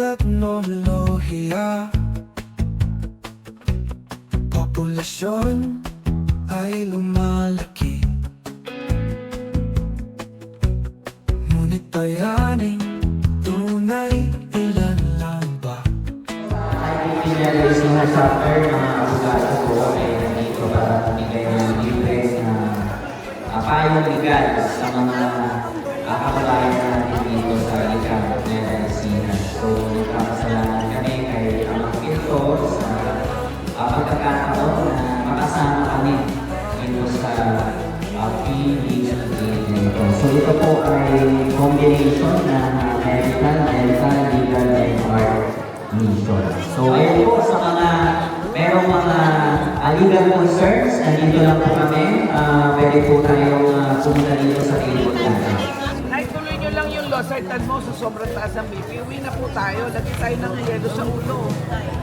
teknolohiya Populasyon ay lumalaki Ngunit bayaning tunay ilan lang ba? Ang pinagalis ng chapter ng abogado ko ay nandito para tumigay ng libre na payo legal sa mga pagkakataon na makasama kami dito sa uh, PHA dito. So, ito po ay combination ng medical, dental, legal, and art mission. So, ayun po sa mga merong mga uh, legal concerns, nandito lang po kami. Uh, pwede po tayong uh, pumunta dito sa natin. Losaitan mo sa sobrang taas ng BP. Uwi na po tayo. Lagi tayo ng yelo sa ulo.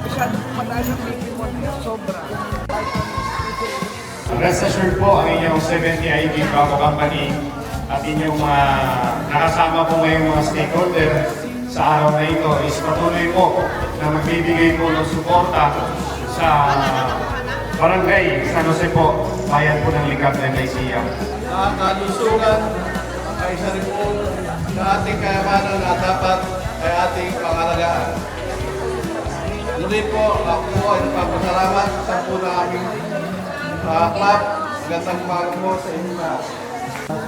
Masyado po mataas ang BP mo. Sobra. Rest assured po ang inyong 70 IB Bravo Company at inyong mga nakasama po ngayong mga stakeholder sa araw na ito is patuloy po na magbibigay po ng suporta sa barangay San Jose po, bayan po ng Likab ng Lycia. na kalusugan ay isa rin po sa ating kayamanan na dapat ay ating pangalagaan. Muli po, ako po ay nagpapasalamat sa po na aming uh, club. Magandang umaga po sa inyo na.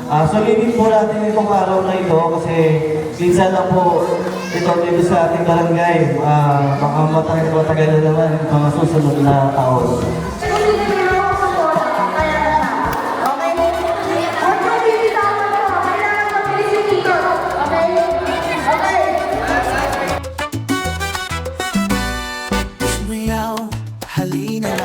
Ah, sulitin po natin itong araw na ito kasi minsan lang po ito dito sa ating barangay. Ah, baka matagal na naman mga susunod na taon. Halina. Na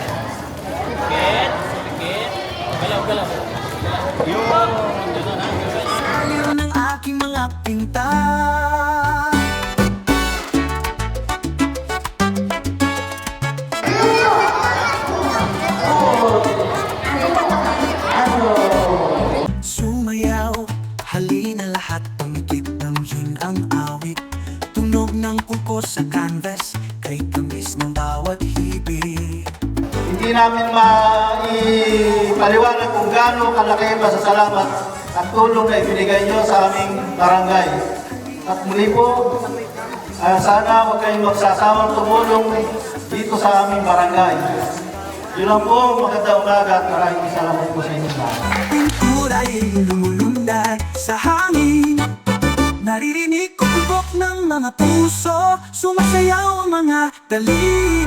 Aliw ng aking mga pinta Sumayaw, halina lahat. Pangkit ng yun ang awit. Tunog ng kuko sa canvas Kay tamis ng bawat hibig Hindi namin maipaliwanag kung gaano kalaki ang pasasalamat at tulong na ibinigay nyo sa aming barangay. At muli po, ah, sana huwag kayong magsasawang tumulong dito sa aming barangay. Yun lang po, magandang umaga at maraming salamat po sa inyo lahat. Pinturay lumulundag sa hangin Naririnig ko ng mga puso Sumasayaw ang mga daliri